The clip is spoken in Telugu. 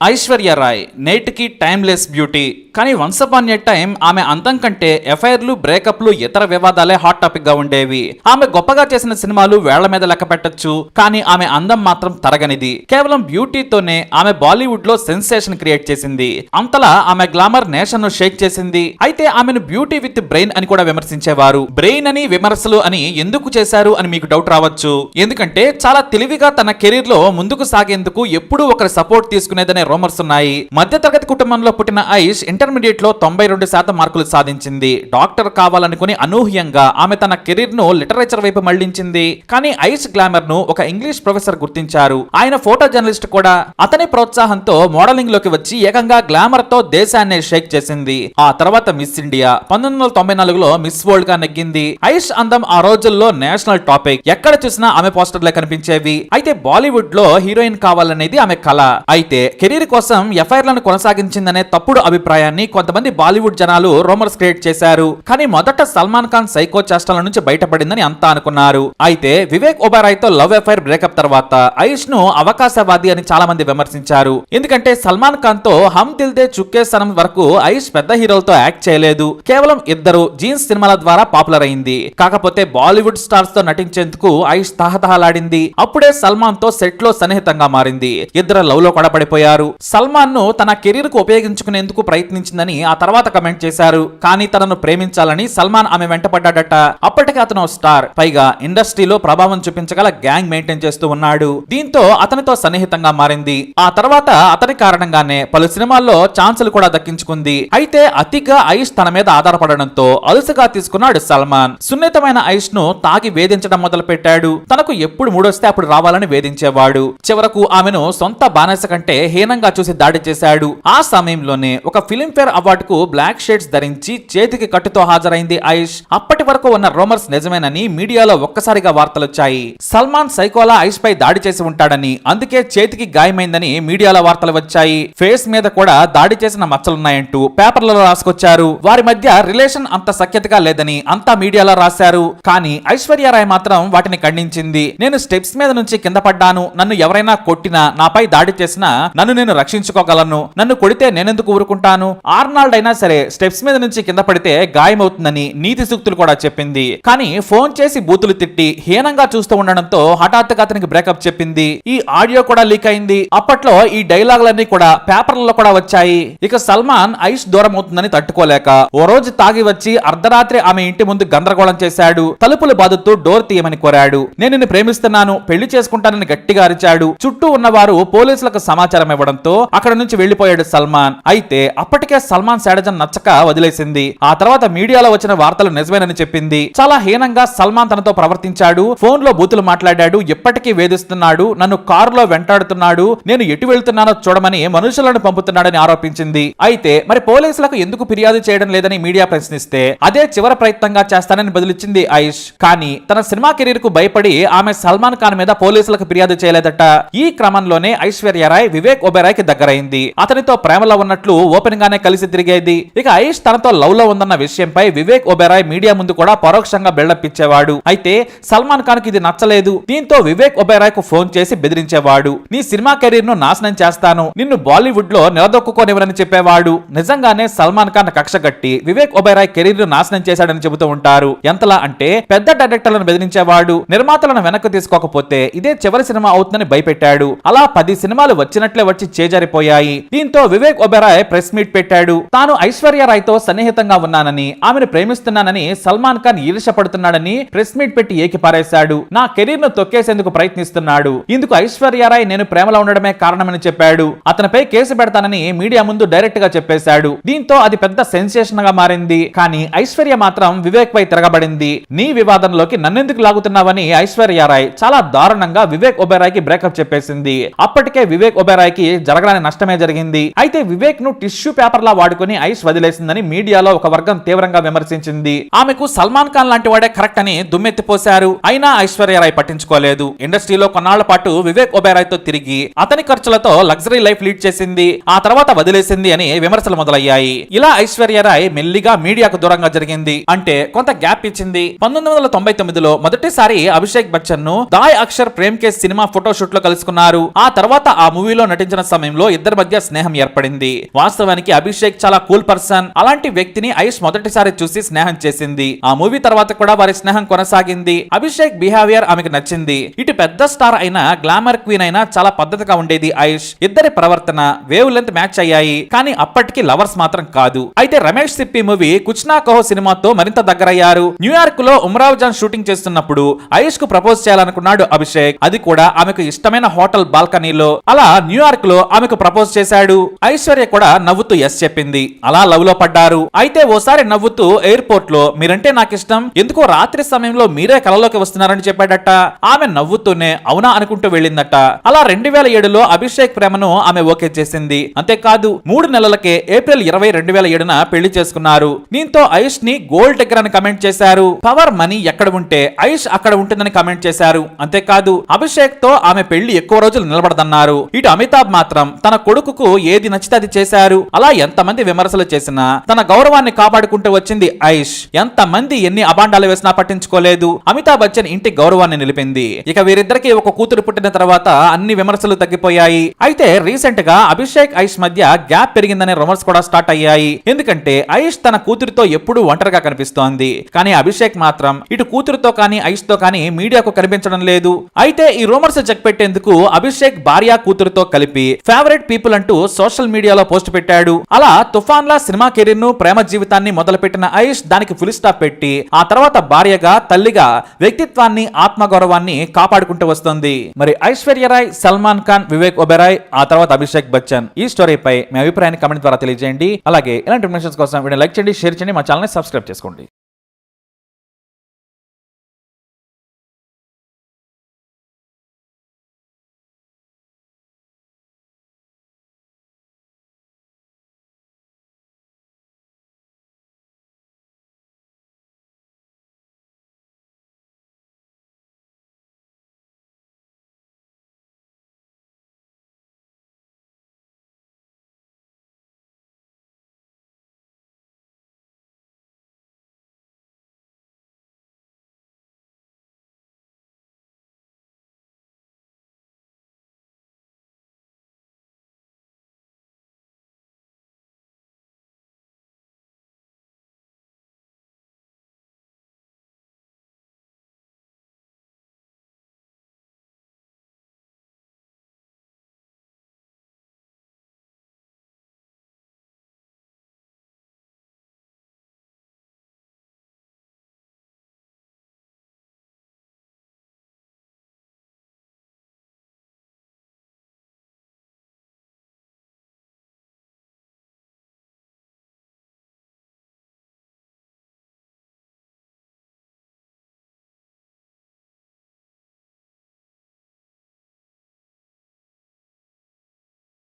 ఐశ్వర్య రాయ్ నేటికి టైమ్లెస్ బ్యూటీ కానీ వన్స్ అపాన్ ఎ టైం ఆమె అందం కంటే ఎఫ్ఐఆర్లు బ్రేకప్లు ఇతర వివాదాలే హాట్ టాపిక్గా ఉండేవి. ఆమె గొప్పగా చేసిన సినిమాలు వేళ్ళ మీద లెక్క పెట్టచ్చు కానీ ఆమె అందం మాత్రం తరగనిది. కేవలం బ్యూటీతోనే ఆమె బాలీవుడ్లో సెన్సేషన్ క్రియేట్ చేసింది. అంతలా ఆమె గ్లామర్ నేషన్ను షేక్ చేసింది. అయితే ఆమెను బ్యూటీ విత్ బ్రెయిన్ అని కూడా విమర్శించేవారు. బ్రెయిన్ అని విమర్శలు అని ఎందుకు చేశారు అని మీకు డౌట్ రావచ్చు. ఎందుకంటే చాలా తెలివిగా తన కెరీర్లో ముందుకు సాగేందుకు ఎప్పుడూ ఒకరి సపోర్ట్ తీసుకునేదనే రూమర్స్ ఉన్నాయి. మధ్య తరగతి కుటుంబంలో పుట్టిన ఐష్ ఇంటర్ ఇంటర్మీడియట్లో తొంభై రెండు శాతం మార్కులు సాధించింది. డాక్టర్ కావాలనుకుని అనూహ్యంగా ఆమె తన కెరీర్ను లిటరేచర్ వైపు మళ్ళించింది. కానీ ఐష్ గ్లామర్ను ఒక ఇంగ్లీష్ ప్రొఫెసర్ గుర్తించారు. ఆయన ఫోటో జర్నలిస్ట్ కూడా. అతని ప్రోత్సాహంతో మోడలింగ్లోకి వచ్చి ఏకంగా గ్లామర్తో దేశాన్ని షేక్ చేసింది. ఆ తర్వాత మిస్ ఇండియా. పంతొమ్మిది వందల తొంభై నాలుగులో మిస్ వరల్డ్గా నెగ్గింది. ఐష్ అందం ఆ రోజుల్లో నేషనల్ టాపిక్. ఎక్కడ చూసినా ఆమె పోస్టర్లే కనిపించేవి. అయితే బాలీవుడ్లో హీరోయిన్ కావాలనేది ఆమె కళ. అయితే కెరీర్ కోసం ఎఫ్ఐఆర్లను కొనసాగించిందనే తప్పుడు అభిప్రాయాన్ని కొంతమంది బాలీవుడ్ జనాలు రోమర్స్ క్రియేట్ చేశారు. కానీ మొదట సల్మాన్ ఖాన్ సైకో చేష్టల నుంచి బయటపడిందని అంతా అనుకున్నారు. అయితే వివేక్ ఒబరాయ్తో లవ్ ఎఫైర్ బ్రేకప్ తర్వాత ఐష్ను అవకాశవాది అని చాలా మంది విమర్శించారు. ఎందుకంటే సల్మాన్ ఖాన్తో హమ్ దిల్ దే చుక్కే సనం వరకు ఐష్ పెద్ద హీరోలతో యాక్ట్ చేయలేదు. కేవలం ఇద్దరు జీన్స్ సినిమాల ద్వారా పాపులర్ అయింది. కాకపోతే బాలీవుడ్ స్టార్స్తో నటించేందుకు ఐష్ తహతహలాడింది. అప్పుడే సల్మాన్తో సెట్లో సన్నిహితంగా మారింది. ఇద్దరు లవ్లో కూడా పడిపోయారు సల్మాన్ను తన కెరీర్కు ఉపయోగించుకునేందుకు ప్రయత్నించిందని ఆ తర్వాత కమెంట్ చేశారు. కానీ తనను ప్రేమించాలని సల్మాన్ ఆమె వెంటపడ్డాడట అప్పటికే అతను స్టార్. పైగా ఇండస్ట్రీలో ప్రభావం చూపించగల గ్యాంగ్ మెయింటైన్ చేస్తూ ఉన్నాడు. దీంతో అతనితో సన్నిహితంగా మారింది. ఆ తర్వాత అతని కారణంగానే పలు సినిమాల్లో ఛాన్సులు కూడా దక్కించుకుంది. అయితే అతిగా ఐష్ తన మీద ఆధారపడడంతో అలుసుగా తీసుకున్నాడు సల్మాన్. సున్నితమైన ఐష్ను తాగి వేధించడం మొదలు పెట్టాడు తనకు ఎప్పుడు మూడొస్తే అప్పుడు రావాలని వేధించేవాడు. చివరకు ఆమెను సొంత బానిస కంటే హీనంగా చూసి దాడి చేశాడు. ఆ సమయంలోనే ఒక ఫిలింఫేర్ అవార్డుకు బ్లాక్ షేడ్స్ ధరించి చేతికి కట్టుతో హాజరైంది ఐష్ అప్పటి వరకు ఉన్న రోమర్స్ నిజమేనని మీడియాలో ఒక్కసారిగా వార్తలొచ్చాయి. సల్మాన్ సైకోలా ఐష్ పై దాడి చేసి ఉంటాడని అందుకే చేతికి గాయమైందని మీడియాలో వార్తలు వచ్చాయి. ఫేస్ మీద కూడా దాడి చేసిన మచ్చలున్నాయంటూ పేపర్లలో రాసుకొచ్చారు. వారి మధ్య రిలేషన్ అంత సఖ్యతగా లేదని అంతా మీడియాలో రాశారు. కానీ ఐశ్వర్యరాయ్ మాత్రం వాటిని ఖండించింది. నేను స్టెప్స్ మీద నుంచి కింద పడ్డాను. నన్ను ఎవరైనా కొట్టినా నాపై దాడి చేసినా నన్ను నేను రక్షించుకోగలను. నన్ను కొడితే నేనెందుకు ఊరుకుంటాను? ఆర్నాల్డ్ అయినా సరే స్టెప్స్ మీద నుంచి కింద పడితే గాయమవుతుందని నీతి సూక్తులు కూడా చెప్పింది. కానీ ఫోన్ చేసి బూతులు తిట్టి హీనంగా చూస్తూ ఉండడంతో హఠాత్తుగా అతనికి బ్రేకప్ చెప్పింది. ఈ ఆడియో కూడా లీక్ అయింది. అప్పట్లో ఈ డైలాగులన్నీ కూడా పేపర్లలో కూడా వచ్చాయి. ఇక సల్మాన్ ఐష్ దూరం అవుతుందని తట్టుకోలేక ఓ రోజు తాగి వచ్చి అర్ధరాత్రి ఆమె ఇంటి ముందు గందరగోళం చేశాడు. తలుపులు బాదుతూ డోర్ తీయమని కోరాడు. నేను నిన్ను ప్రేమిస్తున్నాను. పెళ్ళి చేసుకుంటానని గట్టిగా అరిచాడు. చుట్టూ ఉన్నవారు పోలీసులకు సమాచారం ఇవ్వడంతో అక్కడ నుంచి వెళ్ళిపోయాడు సల్మాన్. అయితే అప్పటి అప్పటికే సల్మాన్ శాడజన్ నచ్చక వదిలేసింది. ఆ తర్వాత మీడియాలో వచ్చిన వార్తలు నిజమేనని చెప్పింది. చాలా హీనంగా సల్మాన్ తనతో ప్రవర్తించాడు. ఫోన్లో బూతులు మాట్లాడాడు. ఎప్పటికీ వేధిస్తున్నాడు. నన్ను కారులో వెంటాడుతున్నాడు. నేను ఎటు వెళ్తున్నానో చూడమని మనుషులను పంపుతున్నాడని ఆరోపించింది. అయితే మరి పోలీసులకు ఎందుకు ఫిర్యాదు చేయడం లేదని మీడియా ప్రశ్నిస్తే అదే చివరి ప్రయత్నంగా చేస్తానని బదిలిచ్చింది ఐష్ కానీ తన సినిమా కెరీర్కు భయపడి ఆమె సల్మాన్ ఖాన్ మీద పోలీసులకు ఫిర్యాదు చేయలేదట. ఈ క్రమంలోనే ఐశ్వర్యరాయ్ వివేక్ ఒబెరాయ్కి దగ్గరైంది. అతనితో ప్రేమలో ఉన్నట్లు ఓపెన్ గానే కలిసి తిరిగేది. ఇక ఐష్ తనతో లవ్లో ఉందన్న విషయంపై వివేక్ ఒబెరాయ్ మీడియా ముందు కూడా పరోక్షంగా బిల్డప్ ఇచ్చేవాడు. అయితే సల్మాన్ ఖాన్కి ఇది నచ్చలేదు. దీంతో వివేక్ ఒబెరాయ్కు ఫోన్ చేసి బెదిరించేవాడు. నీ సినిమా కెరీర్ను నాశనం చేస్తాను. నిన్ను బాలీవుడ్లో నిలదొక్కుకోనివ్వరని చెప్పేవాడు. నిజంగానే సల్మాన్ ఖాన్ కక్ష కట్టి వివేక్ ఒబెరాయ్ కెరీర్ను నాశనం చేశాడని చెబుతూ ఉంటారు. ఎంతలా అంటే పెద్ద డైరెక్టర్లను బెదిరించేవాడు. నిర్మాతలను వెనక్కి తీసుకోకపోతే ఇదే చివరి సినిమా అవుతుందని భయపెట్టాడు. అలా పది సినిమాలు వచ్చినట్లే వచ్చి చేజారిపోయాయి. దీంతో వివేక్ ఒబెరాయ్ ప్రెస్ మీట్ పెట్టి పెట్టాడు. తాను ఐశ్వర్య రాయ్తో సన్నిహితంగా ఉన్నానని ఆమెను ప్రేమిస్తున్నానని సల్మాన్ ఖాన్ ఈర్షపడుతున్నాడని ప్రెస్ మీట్ పెట్టి ఏకిపారేశాడు. నా కెరీర్ను తొక్కేసేందుకు ప్రయత్నిస్తున్నాడు. ఇందుకు ఐశ్వర్య రాయ్ నేను ప్రేమలో ఉండడమే కారణమని చెప్పాడు. అతనిపై కేసు పెడతానని మీడియా ముందు డైరెక్ట్గా చెప్పేశాడు. దీంతో అది పెద్ద సెన్సేషన్గా మారింది. కానీ ఐశ్వర్య మాత్రం వివేక్ పై తిరగబడింది. నీ వివాదంలోకి నన్నెందుకు లాగుతున్నావని ఐశ్వర్య రాయ్ చాలా దారుణంగా వివేక్ ఒబెరాయ్కి బ్రేకప్ చెప్పేసింది. అప్పటికే వివేక్ ఒబెరాయ్కి జరగడానికి నష్టమే జరిగింది. అయితే వివేక్ను టిష్యూ పేపర్ పేపర్లా వాడుకుని ఐష్ వదిలేసిందని మీడియాలో ఒక వర్గం తీవ్రంగా విమర్శించింది. ఆమెకు సల్మాన్ ఖాన్ లాంటి వాడే కరెక్ట్ అని దుమ్మెత్తిపోశారు అయినా ఐశ్వర్యరాయ్ పట్టించుకోలేదు. ఇండస్ట్రీలో కొన్నాళ్ళ పాటు వివేక్ ఒబేరాయ్తో తిరిగి అతని ఖర్చులతో లగ్జరీ లైఫ్ లీడ్ చేసింది. ఆ తర్వాత వదిలేసింది అని విమర్శలు మొదలయ్యాయి. ఇలా ఐశ్వర్యరాయ్ మెల్లిగా మీడియాకు దూరంగా జరిగింది. అంటే కొంత గ్యాప్ ఇచ్చింది. పంతొమ్మిది వందల తొంభై తొమ్మిదిలో మొదటిసారి అభిషేక్ బచ్చన్ను దాయ్ అక్షర్ ప్రేమ్ కేస్ సినిమా ఫోటోషూట్లో కలుసుకున్నారు. ఆ తర్వాత ఆ మూవీలో నటించిన సమయంలో ఇద్దరి మధ్య స్నేహం ఏర్పడింది. వాస్తవానికి అభిషేక్ చాలా కూల్ పర్సన్. అలాంటి వ్యక్తిని ఐష్ మొదటిసారి చూసి స్నేహం చేసింది. ఆ మూవీ తర్వాత కూడా వారి స్నేహం కొనసాగింది. అభిషేక్ బిహేవియర్ ఆమెకు నచ్చింది. ఇటు పెద్ద స్టార్ అయిన గ్లామర్ క్వీన్ అయినా చాలా పద్ధతిగా ఉండేది ఐష్ ఇద్దరి ప్రవర్తన వేవ్ లెంత్ మ్యాచ్ అయ్యాయి. కానీ అప్పటికి లవర్స్ మాత్రం కాదు. అయితే రమేష్ సిప్పి మూవీ కుచ్నా కహో సినిమాతో మరింత దగ్గరయ్యారు. న్యూయార్క్లో ఉమ్రావ్ జాన్ షూటింగ్ చేస్తున్నప్పుడు ఐష్కు ప్రపోజ్ చేయాలనుకున్నాడు అభిషేక్. అది కూడా ఆమెకు ఇష్టమైన హోటల్ బాల్కనీలో. అలా న్యూయార్క్లో ఆమెకు ప్రపోజ్ చేశాడు. ఐశ్వర్య కూడా నవ్వుతూ ఎస్ చెప్పింది. అలా లవ్లో పడ్డారు. అయితే ఓసారి నవ్వుతూ ఎయిర్పోర్ట్లో మీరంటే నాకు ఇష్టం ఎందుకో రాత్రి సమయంలో మీరే కలలోకి వస్తున్నారని చెప్పాడట. ఆమె నవ్వుతూనే అవునా అనుకుంటూ వెళ్ళిందట. అలా రెండు వేల ఏడులో అభిషేక్ ప్రేమను ఆమె ఓకే చేసింది. అంతేకాదు మూడు నెలలకే ఏప్రిల్ ఇరవై రెండు వేల ఏడున పెళ్ళి చేసుకున్నారు. దీంతో ఐష్ని గోల్డ్ టెక్కర్ అని కమెంట్ చేశారు. పవర్ మనీ ఎక్కడ ఉంటే ఐష్ అక్కడ ఉంటుందని కమెంట్ చేశారు. అంతేకాదు అభిషేక్తో ఆమె పెళ్ళి ఎక్కువ రోజులు నిలబడదన్నారు. ఇటు అమితాబ్ మాత్రం తన కొడుకుకు ఏది నచ్చితే అది చేశారు. అలా ఎంతమంది విమర్శలు చేసినా తన గౌరవాన్ని కాపాడుకుంటూ వచ్చింది ఐష్. ఎంతమంది ఎన్ని అబాండాలు వేసినా పట్టించుకోలేదు. అమితాబ్ బచ్చన్ ఇంటి గౌరవాన్ని నిలిపింది. ఇక వీరిద్దరికి ఒక కూతురు పుట్టిన తర్వాత అన్ని విమర్శలు తగ్గిపోయాయి. అయితే రీసెంట్గా అభిషేక్ ఐష్ మధ్య గ్యాప్ పెరిగిందనే రూమర్స్ కూడా స్టార్ట్ అయ్యాయి. ఎందుకంటే ఐష్ తన కూతురితో ఎప్పుడూ ఒంటరిగా కనిపిస్తోంది. కానీ అభిషేక్ మాత్రం ఇటు కూతురుతో కానీ ఐష్తో కానీ మీడియాకు కనిపించడం లేదు. అయితే ఈ రూమర్స్ చెక్ పెట్టేందుకు అభిషేక్ భార్య కూతురుతో కలిపి ఫేవరెట్ పీపుల్ అంటూ సోషల్ మీడియాలో పోస్ట్ పెట్టాడు. అలా తుఫాన్ లా సినిమా కెరీర్ను ప్రేమ జీవితాన్ని మొదలుపెట్టిన ఐష్ దానికి ఫుల్ స్టాప్ పెట్టి ఆ తర్వాత భార్యగా తల్లిగా వ్యక్తిత్వాన్ని ఆత్మగౌరవాన్ని కాపాడుకుంటూ వస్తుంది. మరి ఐశ్వర్యరాయ్ సల్మాన్ ఖాన్ వివేక్ ఒబెరాయ్ ఆ తర్వాత అభిషేక్ బచ్చన్. ఈ స్టోరీపై మీ అభిప్రాయాన్ని కమెంట్ ద్వారా తెలియజేయండి. అలాగే ఇలాంటి ఇన్ఫర్మేషన్స్ కోసం వీడియో లైక్ చేయండి షేర్ చేయండి మా ఛానల్ సబ్స్క్రైబ్ చేసుకోండి.